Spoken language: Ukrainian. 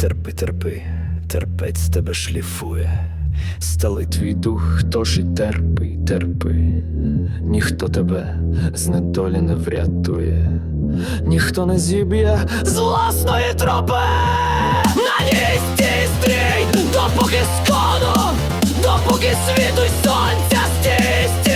Терпи, терпи, терпець тебе шліфує. Стали твій дух, тож і терпи, терпи. Ніхто тебе з недолі не врятує, ніхто не зіб'є з власної тропи. На ній стій стрій, допоки скону, допоки світу й сонця стій, стій.